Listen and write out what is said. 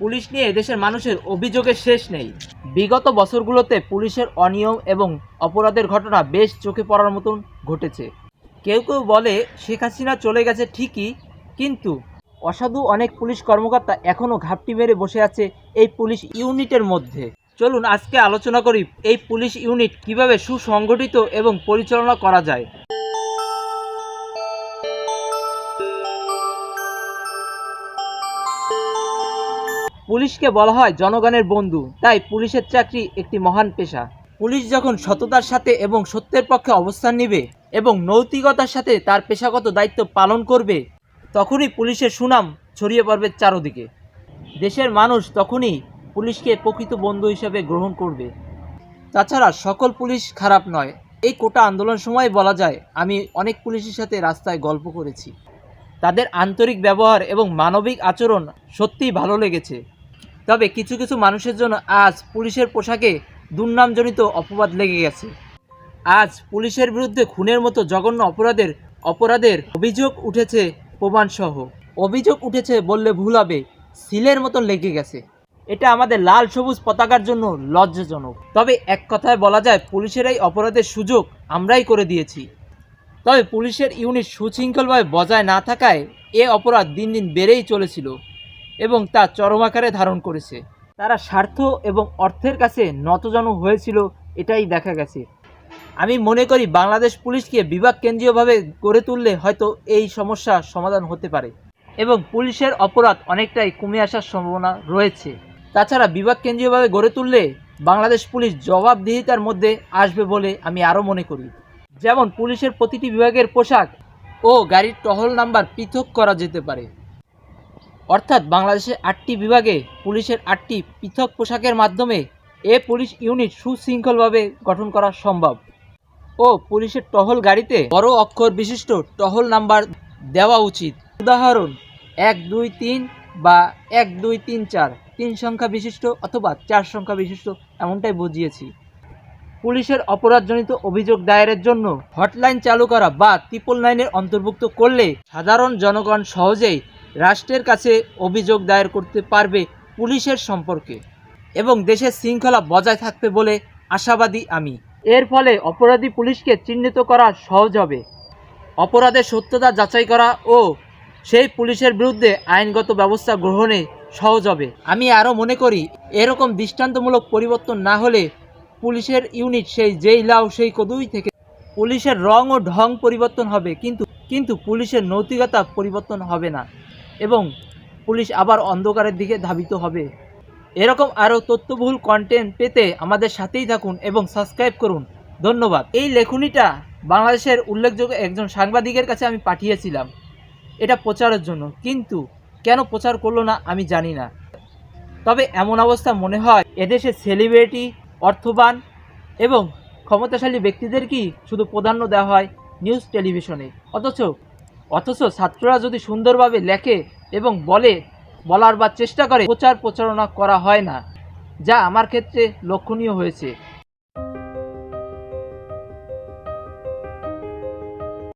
Police নিয়ে দেশের মানুষের অভিযোগের শেষ নেই। বিগত বছরগুলোতে পুলিশের অনিয়ম এবং অপরাধের ঘটনা বেশ চোখে পড়ার মতন ঘটেছে। কেউ কেউ বলে, শেখ হাসিনা চলে গেছে ঠিকই, কিন্তু অসাধু অনেক পুলিশ কর্মকর্তা এখনও ঘাপটি মেরে বসে আছে এই পুলিশ ইউনিটের মধ্যে। চলুন আজকে আলোচনা করি এই পুলিশ ইউনিট কীভাবে সুসংগঠিত এবং পরিচালনা করা যায়। পুলিশকে বলা হয় জনগণের বন্ধু, তাই পুলিশের চাকরি একটি মহান পেশা। পুলিশ যখন সততার সাথে এবং সত্যের পক্ষে অবস্থান নেবে এবং নৈতিকতার সাথে তার পেশাগত দায়িত্ব পালন করবে, তখনই পুলিশের সুনাম ছড়িয়ে পড়বে চারদিকে। দেশের মানুষ তখনই পুলিশকে প্রকৃত বন্ধু হিসেবে গ্রহণ করবে। তাছাড়া সকল পুলিশ খারাপ নয়। এই কোটা আন্দোলন সময় বলা যায়, আমি অনেক পুলিশের সাথে রাস্তায় গল্প করেছি। তাদের আন্তরিক ব্যবহার এবং মানবিক আচরণ সত্যিই ভালো লেগেছে। তবে কিছু কিছু মানুষের জন্য আজ পুলিশের পোশাকে দুর্নামজনিত অপবাদ লেগে গেছে। আজ পুলিশের বিরুদ্ধে খুনের মতো জঘন্য অপরাধের অপরাধের অভিযোগ উঠেছে প্রমাণসহ। অভিযোগ উঠেছে বললে ভুল হবে, সিলের মতন লেগে গেছে। এটা আমাদের লাল সবুজ পতাকার জন্য লজ্জাজনক। তবে এক কথায় বলা যায়, পুলিশের এই অপরাধের সুযোগ আমরাই করে দিয়েছি। তবে পুলিশের ইউনিট সুশৃঙ্খলভাবে বজায় না থাকায় এ অপরাধ দিন দিন বেড়েই চলেছিল। এবং তা চরম আকারে ধারণ করেছে। তারা স্বার্থ এবং অর্থের কাছে নতজানু হয়েছিল, এটাই দেখা গেছে। আমি মনে করি বাংলাদেশ পুলিশকে বিভাগ কেন্দ্রীয়ভাবে গড়ে তুললে হয়তো এই সমস্যা সমাধান হতে পারে এবং পুলিশের অপরাধ অনেকটাই কমে আসার সম্ভাবনা রয়েছে। তাছাড়া বিভাগ কেন্দ্রীয়ভাবে গড়ে তুললে বাংলাদেশ পুলিশ জবাবদিহিতার মধ্যে আসবে বলে আমি আরও মনে করি। যেমন পুলিশের প্রতিটি বিভাগের পোশাক ও গাড়ির টহল নাম্বার পৃথক করা যেতে পারে। অর্থাৎ বাংলাদেশের আটটি বিভাগে পুলিশের আটটি পৃথক পোশাকের মাধ্যমে এ পুলিশ ইউনিট সুশৃঙ্খলভাবে গঠন করা সম্ভব। ও পুলিশের টহল গাড়িতে বড় অক্ষর বিশিষ্ট টহল নাম্বার দেওয়া উচিত। উদাহরণ, এক, দুই, তিন বা এক, দুই, তিন, চার, তিন সংখ্যা বিশিষ্ট অথবা চার সংখ্যা বিশিষ্ট এমনটাই বুঝিয়েছি। পুলিশের অপরাধজনিত অভিযোগ দায়েরের জন্য হটলাইন চালু করা বা ট্রিপল নাইনের অন্তর্ভুক্ত করলে সাধারণ জনগণ সহজেই রাষ্ট্রের কাছে অভিযোগ দায়ের করতে পারবে পুলিশের সম্পর্কে। এবং দেশের শৃঙ্খলা বজায় থাকবে বলে আশাবাদী আমি। এর ফলে অপরাধী পুলিশকে চিহ্নিত করা সহজ হবে। অপরাধের সত্যতা যাচাই করা ও সেই পুলিশের বিরুদ্ধে আইনগত ব্যবস্থা গ্রহণে সহজ হবে। আমি আরও মনে করি, এরকম দৃষ্টান্তমূলক পরিবর্তন না হলে পুলিশের ইউনিট সেই যেই লাউ, সেই কদুই থেকে পুলিশের রং ও ঢং পরিবর্তন হবে। কিন্তু কিন্তু পুলিশের নৈতিকতা পরিবর্তন হবে না। এবং পুলিশ আবার অন্ধকারের দিকে ধাবিত হবে। এরকম আরও তথ্যবহুল কন্টেন্ট পেতে আমাদের সাথেই থাকুন এবং সাবস্ক্রাইব করুন। ধন্যবাদ। এই লেখনীটা বাংলাদেশের উল্লেখযোগ্য একজন সাংবাদিকের কাছে আমি পাঠিয়েছিলাম। এটা প্রচারের জন্য। কিন্তু কেন প্রচার করল না আমি জানি না। তবে এমন অবস্থা মনে হয় এদেশে সেলিব্রিটি অর্থবান এবং ক্ষমতাশালী ব্যক্তিদেরকেই শুধু প্রাধান্য দেওয়া হয় নিউজ টেলিভিশনে অথচ অথচ ছাত্ররা যদি সুন্দরভাবে লেখে এবং বলে, বলার বা চেষ্টা করে, প্রচার প্রচারণা করা হয় না, যা আমার ক্ষেত্রে লক্ষণীয় হয়েছে।